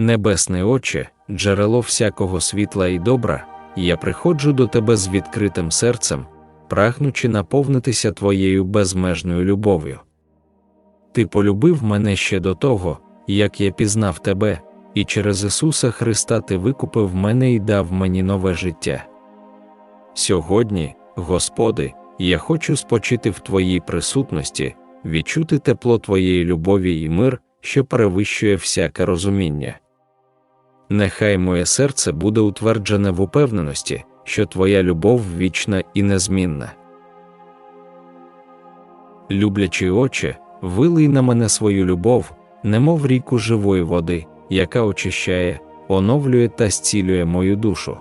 Небесний Отче, джерело всякого світла і добра, я приходжу до Тебе з відкритим серцем, прагнучи наповнитися Твоєю безмежною любов'ю. Ти полюбив мене ще до того, як я пізнав Тебе, і через Ісуса Христа Ти викупив мене і дав мені нове життя. Сьогодні, Господи, я хочу спочити в Твоїй присутності, відчути тепло Твоєї любові і мир, що перевищує всяке розуміння. Нехай моє серце буде утверджене в упевненості, що Твоя любов вічна і незмінна. Люблячий Отче, вилий на мене свою любов, немов ріку живої води, яка очищає, оновлює та зцілює мою душу.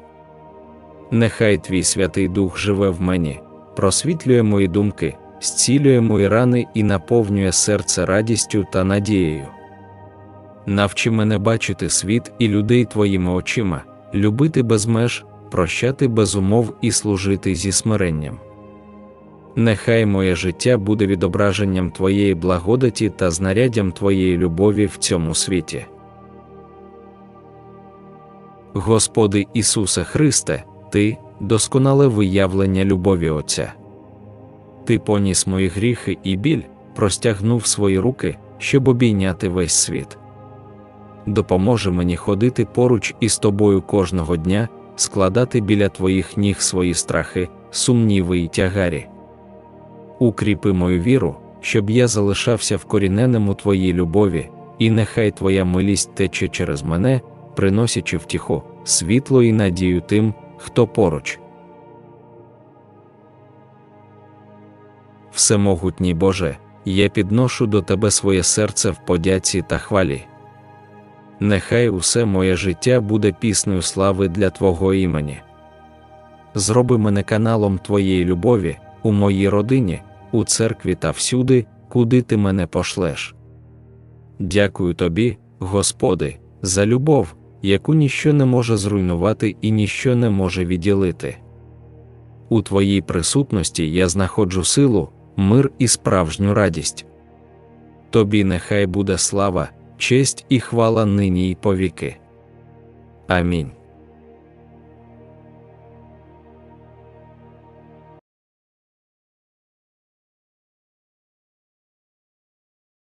Нехай Твій Святий Дух живе в мені, просвітлює мої думки, зцілює мої рани і наповнює серце радістю та надією. Навчи мене бачити світ і людей Твоїми очима, любити без меж, прощати без умов і служити зі смиренням. Нехай моє життя буде відображенням Твоєї благодаті та знаряддям Твоєї любові в цьому світі. Господи Ісусе Христе, Ти досконале виявлення любові Отця. Ти поніс мої гріхи і біль, простягнув свої руки, щоб обійняти весь світ. Допоможи мені ходити поруч із тобою кожного дня, складати біля твоїх ніг свої страхи, сумніви й тягарі. Укріпи мою віру, щоб я залишався вкоріненим у твоїй любові, і нехай твоя милість тече через мене, приносячи втіху, світло і надію тим, хто поруч. Всемогутній Боже, я підношу до Тебе своє серце в подяці та хвалі. Нехай усе моє життя буде піснею слави для Твого імені. Зроби мене каналом Твоєї любові у моїй родині, у церкві та всюди, куди ти мене пошлеш. Дякую тобі, Господи, за любов, яку ніщо не може зруйнувати і ніщо не може відділити. У Твоїй присутності я знаходжу силу, мир і справжню радість. Тобі нехай буде слава, честь і хвала нині й повіки. Амінь.